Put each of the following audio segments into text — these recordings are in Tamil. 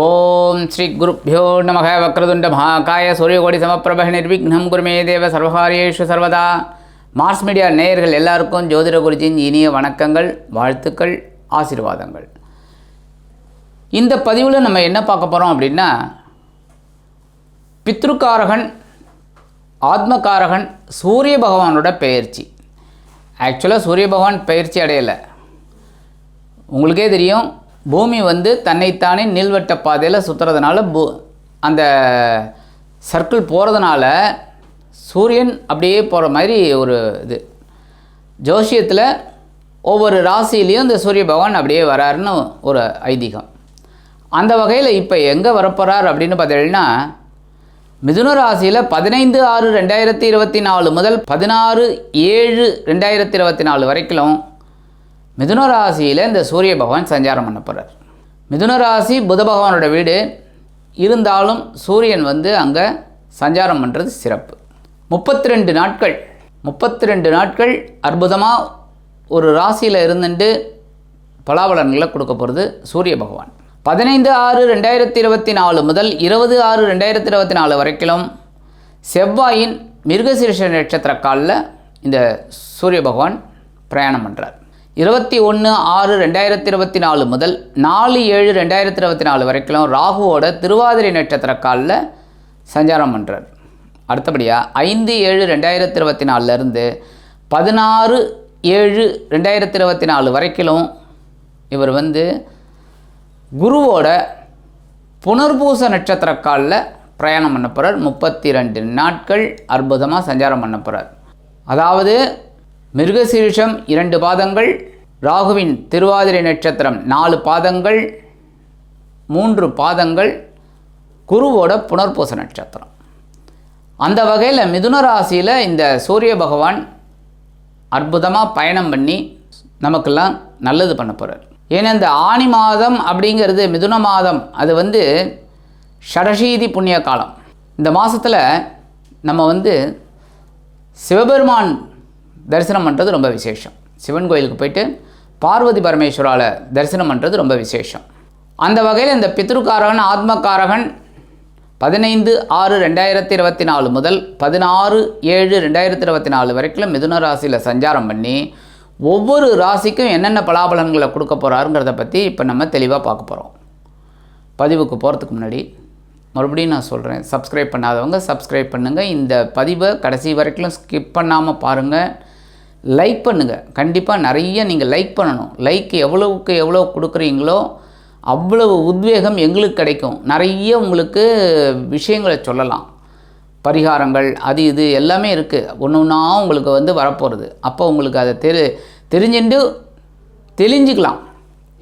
ஓம் ஸ்ரீ குருப்பியோ நமக வக்ரதுண்ட மகாகாய சூரியகோடி சமப்பிரப நிர்விக்னம் குருமே தேவ சர்வகாரியேஷு சர்வதா. மார்ஸ் மீடியா நேயர்கள் எல்லாருக்கும் ஜோதிட குருஜியின் இனிய வணக்கங்கள் வாழ்த்துக்கள் ஆசீர்வாதங்கள். இந்த பதிவில் நம்ம என்ன பார்க்க போகிறோம் அப்படின்னா பித்ருக்காரகன் ஆத்மகாரகன் சூரிய பகவானோட பெயர்ச்சி. ஆக்சுவலாக சூரிய பகவான் பயிற்சி அடையலை. உங்களுக்கே தெரியும் பூமி வந்து தன்னைத்தானே நீள்வட்ட பாதையில் சுற்றுறதுனால பூ அந்த சர்க்கிள் போகிறதுனால சூரியன் அப்படியே போகிற மாதிரி ஒரு இது. ஜோசியத்தில் ஒவ்வொரு ராசியிலையும் இந்த சூரிய பகவான் அப்படியே வராருன்னு ஒரு ஐதீகம். அந்த வகையில் இப்போ எங்கே வரப்போகிறார் அப்படின்னு பார்த்தீங்கன்னா மிதுன ராசியில் பதினைந்து ஆறு ரெண்டாயிரத்தி இருபத்தி நாலு முதல் பதினாறு ஏழு ரெண்டாயிரத்தி இருபத்தி நாலு வரைக்கும் மிதுன ராசியில் இந்த சூரிய பகவான் சஞ்சாரம் பண்ண போகிறார் மிதுன ராசி புத பகவானோட வீடு. இருந்தாலும் சூரியன் வந்து அங்கே சஞ்சாரம் பண்ணுறது சிறப்பு. முப்பத்தி ரெண்டு நாட்கள். முப்பத்தி ரெண்டு நாட்கள் அற்புதமாக ஒரு ராசியில் இருந்துட்டு பலாபலன்களை கொடுக்க போகிறது சூரிய பகவான். பதினைந்து ஆறு ரெண்டாயிரத்தி இருபத்தி நாலு முதல் இருபது ஆறு ரெண்டாயிரத்தி இருபத்தி நாலு வரைக்கும் செவ்வாயின் மிருகசீர்ஷ நட்சத்திர காலில் இந்த சூரிய பகவான் பிரயாணம் பண்ணுறார் இருபத்தி ஒன்று ஆறு ரெண்டாயிரத்தி இருபத்தி நாலு முதல் நாலு ஏழு ரெண்டாயிரத்தி இருபத்தி நாலு வரைக்கும் ராகுவோட திருவாதிரை நட்சத்திர காலில் சஞ்சாரம் பண்ணுறார் அடுத்தபடியாக ஐந்து ஏழு ரெண்டாயிரத்தி இருபத்தி நாலுலேருந்து பதினாறு ஏழு ரெண்டாயிரத்தி இருபத்தி நாலு வரைக்கும் இவர் வந்து குருவோட புனர்பூச நட்சத்திர காலில் பிரயாணம் பண்ண போகிறார் முப்பத்தி ரெண்டு நாட்கள் அற்புதமாக சஞ்சாரம் பண்ண போகிறார் அதாவது மிருகசீரிஷம் இரண்டு பாதங்கள் ராகுவின் திருவாதிரை நட்சத்திரம் நாலு பாதங்கள் மூன்று பாதங்கள் குருவோட புனர்பூச நட்சத்திரம். அந்த வகையில் மிதுன ராசியில் இந்த சூரிய பகவான் அற்புதமாக பயணம் பண்ணி நமக்கெல்லாம் நல்லது பண்ண போகிறார் ஏன்னா இந்த ஆணி மாதம் அப்படிங்கிறது மிதுன மாதம். அது வந்து ஷடசீதி புண்ணிய காலம். இந்த மாதத்தில் நம்ம வந்து சிவபெருமான் தரிசனம் பண்ணுறது ரொம்ப விசேஷம். சிவன் கோயிலுக்கு போயிட்டு பார்வதி பரமேஸ்வரால் தரிசனம் பண்ணுறது ரொம்ப விசேஷம். அந்த வகையில் இந்த பித்ருக்காரகன் ஆத்மகாரகன் பதினைந்து ஆறு ரெண்டாயிரத்தி இருபத்தி நாலு முதல் பதினாறு ஏழு ரெண்டாயிரத்தி இருபத்தி நாலு வரைக்கும் மிதுன ராசியில் சஞ்சாரம் பண்ணி ஒவ்வொரு ராசிக்கும் என்னென்ன பலாபலன்களை கொடுக்க போகிறாருங்கிறத பற்றி இப்போ நம்ம தெளிவாக பார்க்க போகிறோம் பதிவுக்கு போகிறதுக்கு முன்னாடி மறுபடியும் நான் சொல்கிறேன் சப்ஸ்கிரைப் பண்ணாதவங்க சப்ஸ்கிரைப் பண்ணுங்கள் இந்த பதிவை கடைசி வரைக்கும் ஸ்கிப் பண்ணாமல் பாருங்கள் லைக் பண்ணுங்கள் கண்டிப்பாக நிறைய நீங்கள் லைக் பண்ணணும். லைக் எவ்வளவுக்கு எவ்வளோ கொடுக்குறீங்களோ அவ்வளவு உத்வேகம் எங்களுக்கு கிடைக்கும். நிறைய உங்களுக்கு விஷயங்களை சொல்லலாம். பரிகாரங்கள் அது இது எல்லாமே இருக்குது ஒன்று ஒன்றா உங்களுக்கு வந்து வரப்போகிறது அப்போ உங்களுக்கு அதை தெரி தெரிஞ்சுட்டு தெளிஞ்சிக்கலாம்.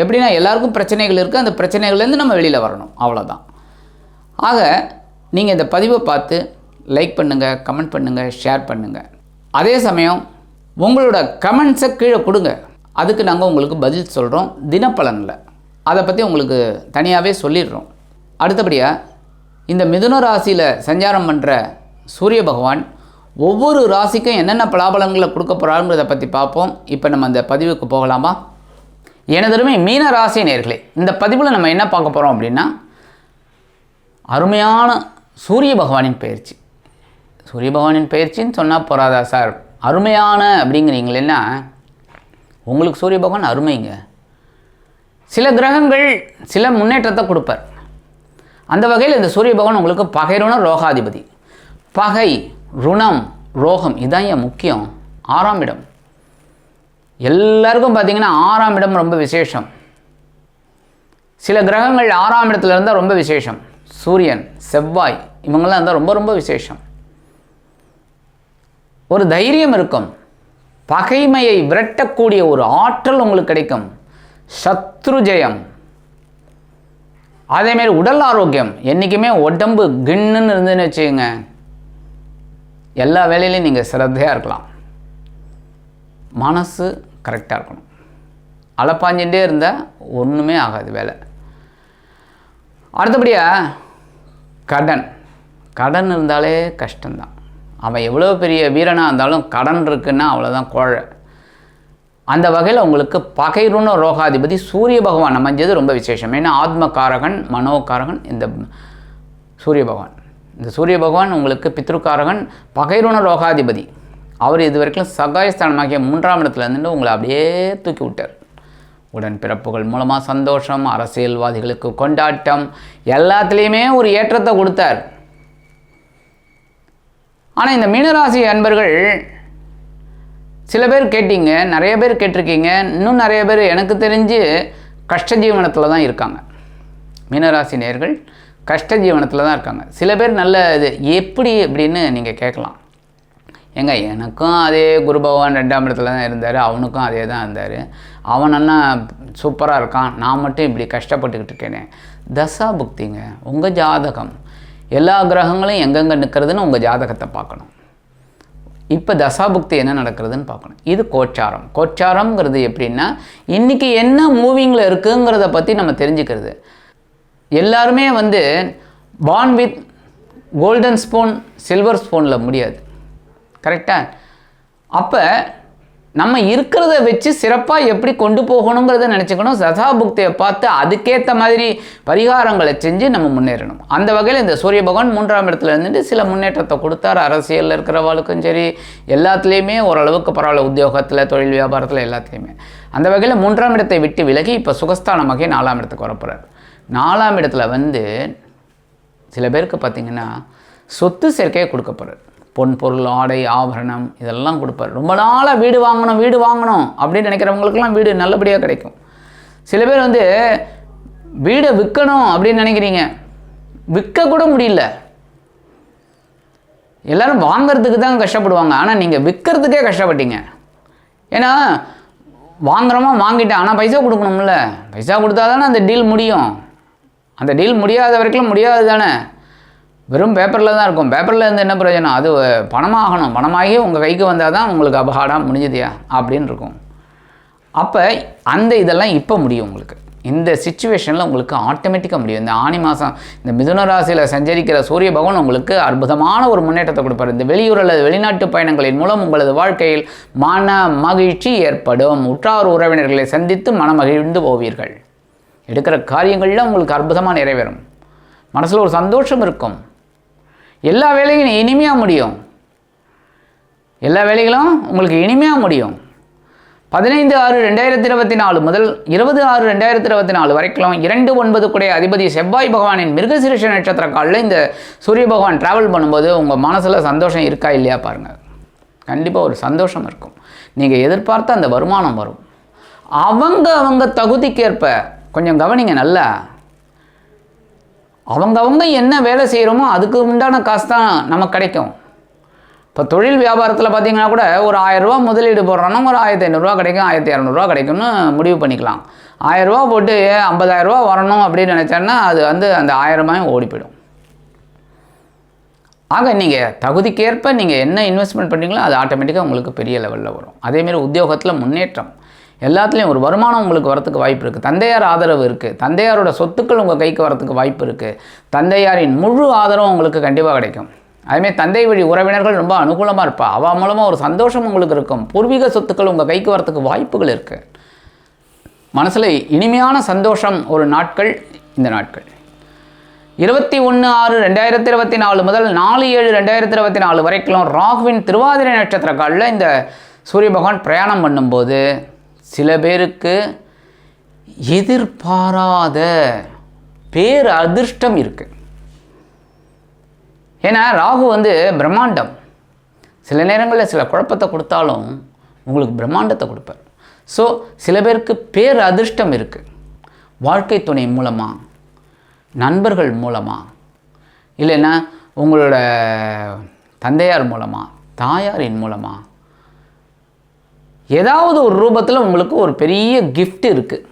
எப்படின்னா எல்லாருக்கும் பிரச்சனைகள் இருக்குது அந்த பிரச்சனைகள்லேருந்து நம்ம வெளியில் வரணும். அவ்வளோதான் ஆக நீங்கள் இந்த பதிவை பார்த்து லைக் பண்ணுங்கள் கமெண்ட் பண்ணுங்கள் ஷேர் பண்ணுங்கள் அதே சமயம் உங்களோட கமெண்ட்ஸை கீழே கொடுங்க. அதுக்கு நாங்கள் உங்களுக்கு பதில் சொல்கிறோம் தினப்பலனில். அதை பற்றி உங்களுக்கு தனியாகவே சொல்லிடுறோம். அடுத்தபடியாக இந்த மிதுன ராசியில் சஞ்சாரம் பண்ணுற சூரிய பகவான் ஒவ்வொரு ராசிக்கும் என்னென்ன பலாபலன்களை கொடுக்க போகிறாருங்கிறத பற்றி பார்ப்போம். இப்போ நம்ம அந்த பதிவுக்கு போகலாமா? எனதருமை மீன ராசி நேர்களே இந்த பதிவில் நம்ம என்ன பார்க்க போகிறோம் அப்படின்னா அருமையான சூரிய பகவானின் பயிற்சி. சூரிய பகவானின் பயிற்சின்னு சொன்னால் போகாதா சார்? அருமையான அப்படிங்கிறீங்களேன்னா உங்களுக்கு சூரிய பகவான் அருமைங்க. சில கிரகங்கள் சில முன்னேற்றத்தை கொடுப்பார். அந்த வகையில் இந்த சூரிய பகவான் உங்களுக்கு பகைருண ரோகாதிபதி. பகை ருணம் ரோகம் இதான் ஏன் முக்கியம்? ஆறாம் இடம். எல்லாருக்கும் பார்த்தீங்கன்னா ஆறாம் இடம் ரொம்ப விசேஷம். சில கிரகங்கள் ஆறாம் இடத்துல இருந்தால் ரொம்ப விசேஷம். சூரியன் செவ்வாய் இவங்கெல்லாம் இருந்தால் ரொம்ப ரொம்ப விசேஷம். ஒரு தைரியம் இருக்கும். பகைமையை விரட்டக்கூடிய ஒரு ஆற்றல் உங்களுக்கு கிடைக்கும். சத்ரு ஜெயம். அதேமாரி உடல் ஆரோக்கியம். என்றைக்குமே உடம்பு கின்னுன்னு இருந்துன்னு வச்சுக்கோங்க. எல்லா வேலையிலையும் நீங்கள் சிரத்தையாக இருக்கலாம். மனசு கரெக்டாக இருக்கணும். அலப்பாஞ்சிகிட்டே இருந்தால் ஒன்றுமே ஆகாது வேலை. அடுத்தபடியாக கடன். கடன் இருந்தாலே கஷ்டம்தான். அவன் எவ்வளோ பெரிய வீரனாக இருந்தாலும் கடன் இருக்குன்னா அவ்வளோதான் கோழை. அந்த வகையில் உங்களுக்கு பகைருண ரோகாதிபதி சூரிய பகவான் அமைஞ்சது ரொம்ப விசேஷம். ஏன்னா ஆத்மகாரகன் மனோகாரகன் இந்த சூரிய பகவான். இந்த சூரிய பகவான் உங்களுக்கு பித்ருக்காரகன் பகைருண ரோகாதிபதி. அவர் இது வரைக்கும் சகாயஸ்தானமாகிய மூன்றாம் இடத்துல இருந்துட்டு உங்களை அப்படியே தூக்கி விட்டார். உடன் பிறப்புகள் மூலமாக சந்தோஷம் அரசியல்வாதிகளுக்கு கொண்டாட்டம் எல்லாத்துலேயுமே ஒரு ஏற்றத்தை கொடுத்தார். ஆனால் இந்த மீனராசி அன்பர்கள் சில பேர் கேட்டீங்க நிறைய பேர் கேட்டிருக்கீங்க. இன்னும் நிறைய பேர் எனக்கு தெரிஞ்சு கஷ்ட ஜீவனத்தில் தான் இருக்காங்க. மீனராசி நேர்கள் கஷ்ட ஜீவனத்தில் தான் இருக்காங்க. சில பேர் நல்ல இது எப்படி அப்படின்னு நீங்கள் கேட்கலாம். ஏங்க எனக்கும் அதே குரு பகவான் ரெண்டாம் இடத்துல தான் இருந்தார். அவனுக்கும் அதே தான் இருந்தார். அவன் அண்ணா சூப்பராக இருக்கான். நான் மட்டும் இப்படி கஷ்டப்பட்டுக்கிட்டு இருக்கேனே. தசா புக்திங்க உங்கள் ஜாதகம் எல்லா கிரகங்களும் எங்கெங்கே நிற்கிறதுன்னு உங்கள் ஜாதகத்தை பார்க்கணும். இப்போ தசாபுக்தி என்ன நடக்கிறதுன்னு பார்க்கணும். இது கோச்சாரம். கோச்சாரம்ங்கிறது எப்படின்னா இன்றைக்கி என்ன மூவிங்கில் இருக்குங்கிறத பற்றி நம்ம தெரிஞ்சுக்கிறது. எல்லாருமே வந்து born with golden spoon silver ஸ்பூனில் முடியாது. கரெக்டாக அப்போ நம்ம இருக்கிறத வச்சு சிறப்பாக எப்படி கொண்டு போகணுங்கிறத நினச்சிக்கணும். சதாபுக்தியை பார்த்து அதுக்கேற்ற மாதிரி பரிகாரங்களை செஞ்சு நம்ம முன்னேறணும். அந்த வகையில் இந்த சூரிய பகவான் மூன்றாம் இடத்துல இருந்துட்டு சில முன்னேற்றத்தை கொடுத்தார். அரசியலில் இருக்கிறவளுக்கும் சரி எல்லாத்துலேயுமே ஓரளவுக்கு பரவாயில்ல உத்தியோகத்தில் தொழில் வியாபாரத்தில் எல்லாத்துலேயுமே. அந்த வகையில் மூன்றாம் இடத்தை விட்டு விலகி இப்போ சுகஸ்தானமாகி நாலாம் இடத்துக்கு வரப்போகிறார் நாலாம் இடத்துல வந்து சில பேருக்கு பார்த்திங்கன்னா சொத்து சேர்க்கையை கொடுக்க போகிறார் பொன் பொருள் ஆடை ஆபரணம் இதெல்லாம் கொடுப்பார். ரொம்ப நாளாக வீடு வாங்கணும் வீடு வாங்கணும் அப்படின்னு நினைக்கிறவங்களுக்கெல்லாம் வீடு நல்லபடியாக கிடைக்கும். சில பேர் வந்து வீடை விற்கணும் அப்படின்னு நினைக்கிறீங்க. விற்கக்கூட முடியல. எல்லாரும் வாங்கிறதுக்கு தான் கஷ்டப்படுவாங்க. ஆனால் நீங்கள் விற்கிறதுக்கே கஷ்டப்பட்டீங்க. ஏன்னா வாங்குறோமா வாங்கிட்டேன் ஆனால் பைசா கொடுக்கணும்ல. பைசா கொடுத்தா தானே அந்த டீல் முடியும். அந்த டீல் முடியாத வரைக்கும் முடியாது தானே. வெறும் பேப்பரில் தான் இருக்கும். பேப்பரில் இருந்து என்ன பிரயோஜனம்? அது பணமாகணும். பணமாகி உங்கள் கைக்கு வந்தால் தான் உங்களுக்கு அபகாடம் முடிஞ்சதியா அப்படின்னு இருக்கும். அப்போ அந்த இதெல்லாம் இப்போ முடியும் உங்களுக்கு. இந்த சுச்சுவேஷனில் உங்களுக்கு ஆட்டோமேட்டிக்காக முடியும். இந்த ஆணி மாதம் இந்த மிதுன ராசியில் சஞ்சரிக்கிற சூரிய பகவான் உங்களுக்கு அற்புதமான ஒரு முன்னேற்றத்தை கொடுப்பார். இந்த வெளியூர் அல்லது வெளிநாட்டு பயணங்களின் மூலம் உங்களது வாழ்க்கையில் மன மகிழ்ச்சி ஏற்படும். உற்றார் உறவினர்களை சந்தித்து மனமகிழ்ந்து போவீர்கள். எடுக்கிற காரியங்களில் உங்களுக்கு அற்புதமாக நிறைவேறும். மனசில் ஒரு சந்தோஷம் இருக்கும். எல்லா வேலையும் இனிமையாக முடியும். எல்லா வேலைகளும் உங்களுக்கு இனிமையாக முடியும். பதினைந்து ஆறு ரெண்டாயிரத்தி இருபத்தி நாலு முதல் இருபது ஆறு ரெண்டாயிரத்தி இருபத்தி நாலு வரைக்கும் இரண்டு ஒன்பது கூட அதிபதி செவ்வாய் பகவானின் மிருகசிருஷ நட்சத்திர காலில் இந்த சூரிய பகவான் ட்ராவல் பண்ணும்போது உங்கள் மனசில் சந்தோஷம் இருக்கா இல்லையா பாருங்கள் கண்டிப்பாக ஒரு சந்தோஷம் இருக்கும். நீங்கள் எதிர்பார்த்த அந்த வருமானம் வரும். அவங்க அவங்க தகுதிக்கேற்ப கொஞ்சம் கவனிங்க நல்லா. அவங்கவங்க என்ன வேலை செய்கிறோமோ அதுக்கு உண்டான காசு தான் நமக்கு கிடைக்கும். இப்போ தொழில் வியாபாரத்தில் பார்த்தீங்கன்னா கூட ஒரு ஆயிரரூவா முதலீடு போடுறோன்னா ஒரு ஆயிரத்தி ஐநூறுரூவா கிடைக்கும் ஆயிரத்தி இரநூறுவா கிடைக்கும்னு முடிவு பண்ணிக்கலாம். ஆயிரரூவா போட்டு ஐம்பதாயிரரூவா வரணும் அப்படின்னு நினச்சேன்னா அது வந்து அந்த ஆயிரமாயும் ஓடி போயிடும். ஆக நீங்கள் தகுதிக்கேற்ப நீங்கள் என்ன இன்வெஸ்ட்மெண்ட் பண்ணுறீங்களோ அது ஆட்டோமேட்டிக்காக உங்களுக்கு பெரிய லெவலில் வரும். அதேமாரி உத்தியோகத்தில் முன்னேற்றம். எல்லாத்துலேயும் ஒரு வருமானம் உங்களுக்கு வரத்துக்கு வாய்ப்பு இருக்குது தந்தையார் ஆதரவு இருக்குது தந்தையாரோட சொத்துக்கள் உங்கள் கைக்கு வரத்துக்கு வாய்ப்பு இருக்குது தந்தையாரின் முழு ஆதரவும் உங்களுக்கு கண்டிப்பாக கிடைக்கும். அதுமாரி தந்தை வழி உறவினர்கள் ரொம்ப அனுகூலமாக இருப்பா. அவள் மூலமாக ஒரு சந்தோஷம் உங்களுக்கு இருக்கும். பூர்வீக சொத்துக்கள் உங்கள் கைக்கு வரத்துக்கு வாய்ப்புகள் இருக்குது மனசில் இனிமையான சந்தோஷம் ஒரு நாட்கள் இந்த நாட்கள். இருபத்தி ஒன்று ஆறு ரெண்டாயிரத்தி இருபத்தி நாலு முதல் நாலு ஏழு ரெண்டாயிரத்தி இருபத்தி நாலு வரைக்கும் ராகுவின் திருவாதிரை நட்சத்திர காலில் இந்த சூரிய பகவான் பிரயாணம் பண்ணும்போது சில பேருக்கு எதிர்பாராத பேர் அதிர்ஷ்டம் இருக்குது ஏன்னா ராகு வந்து பிரம்மாண்டம். சில நேரங்களில் சில குழப்பத்தை கொடுத்தாலும் உங்களுக்கு பிரம்மாண்டத்தை கொடுப்பார். ஸோ சில பேருக்கு பேர் அதிர்ஷ்டம் இருக்குது வாழ்க்கை துணை மூலமாக நண்பர்கள் மூலமாக இல்லைன்னா உங்களோட தந்தையார் மூலமாக தாயாரின் மூலமாக ஏதாவது ஒரு ரூபத்தில் உங்களுக்கு ஒரு பெரிய கிஃப்ட் இருக்குது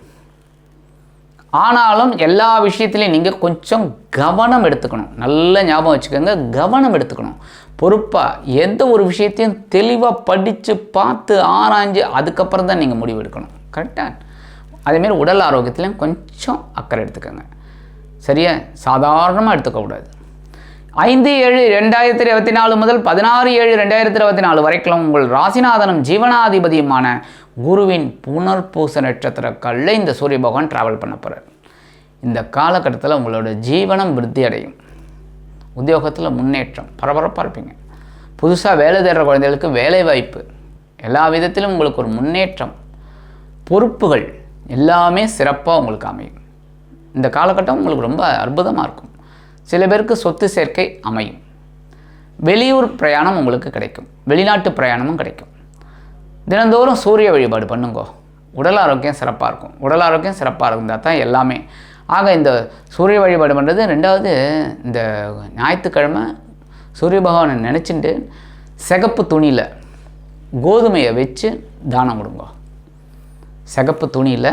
ஆனாலும் எல்லா விஷயத்துலையும் நீங்கள் கொஞ்சம் கவனம் எடுத்துக்கணும். நல்ல ஞாபகம் வச்சுக்கோங்க கவனம் எடுத்துக்கணும். பொறுப்பாக எந்த ஒரு விஷயத்தையும் தெளிவாக படித்து பார்த்து ஆராய்ஞ்சு அதுக்கப்புறம் தான் நீங்கள் முடிவு எடுக்கணும். கரெக்டாக அதேமாரி உடல் ஆரோக்கியத்துலையும் கொஞ்சம் அக்கறை எடுத்துக்கோங்க. சரியா? சாதாரணமாக எடுத்துக்கக்கூடாது. ஐந்து ஏழு ரெண்டாயிரத்தி இருபத்தி நாலு முதல் பதினாறு ஏழு ரெண்டாயிரத்தி இருபத்தி நாலு வரைக்கும் உங்கள் ராசிநாதனும் ஜீவனாதிபதியுமான குருவின் புனர்பூச நட்சத்திர கல்ல இந்த சூரிய பகவான் டிராவல் பண்ண போகிறார் இந்த காலகட்டத்தில் உங்களோட ஜீவனம் விருத்தி அடையும். உத்தியோகத்தில் முன்னேற்றம் பரபரப்பாக இருப்பீங்க. புதுசாக வேலை தேடுற குழந்தைகளுக்கு வேலை வாய்ப்பு. எல்லா விதத்திலும் உங்களுக்கு ஒரு முன்னேற்றம். பொறுப்புகள் எல்லாமே சிறப்பாக உங்களுக்கு அமையும். இந்த காலகட்டம் உங்களுக்கு ரொம்ப அற்புதமாக இருக்கும். சில பேருக்கு சொத்து சேர்க்கை அமையும். வெளியூர் பிரயாணம் உங்களுக்கு கிடைக்கும். வெளிநாட்டு பிரயாணமும் கிடைக்கும். தினந்தோறும் சூரிய வழிபாடு பண்ணுங்கோ. உடல் ஆரோக்கியம் சிறப்பாக இருக்கும். உடல் ஆரோக்கியம் சிறப்பாக இருந்தால் தான் எல்லாமே. ஆக இந்த சூரிய வழிபாடு பண்ணுறது ரெண்டாவது இந்த ஞாயிற்றுக்கிழமை சூரிய பகவானை நினச்சிட்டு சிகப்பு துணியில் கோதுமையை வச்சு தானம் கொடுங்க. சிகப்பு துணியில்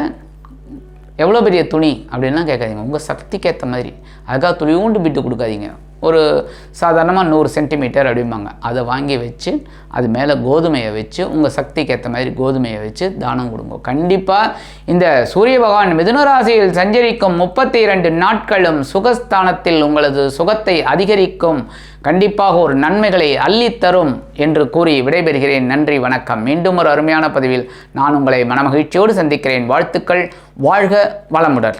எவ்வளோ பெரிய துணி அப்படின்லாம் கேட்காதீங்க. உங்கள் சக்திக்கு ஏற்ற மாதிரி அதுக்காக துணியூண்டு பிட்டு கொடுக்காதீங்க. ஒரு சாதாரணமாக நூறு சென்டிமீட்டர் அப்படிம்பாங்க. அதை வாங்கி வச்சு அது மேலே கோதுமையை வச்சு உங்கள் சக்திக்கு ஏற்ற மாதிரி கோதுமையை வச்சு தானம் கொடுங்க. கண்டிப்பாக இந்த சூரிய பகவான் மிதுன ராசியில் சஞ்சரிக்கும் முப்பத்தி இரண்டு நாட்களும் சுகஸ்தானத்தில் உங்களது சுகத்தை அதிகரிக்கும். கண்டிப்பாக ஒரு நன்மைகளை அள்ளித்தரும் என்று கூறி விடைபெறுகிறேன். நன்றி வணக்கம். மீண்டும் ஒரு அருமையான பதிவில் நான் உங்களை மனமகிழ்ச்சியோடு சந்திக்கிறேன். வாழ்த்துக்கள். வாழ்க வளமுடன்.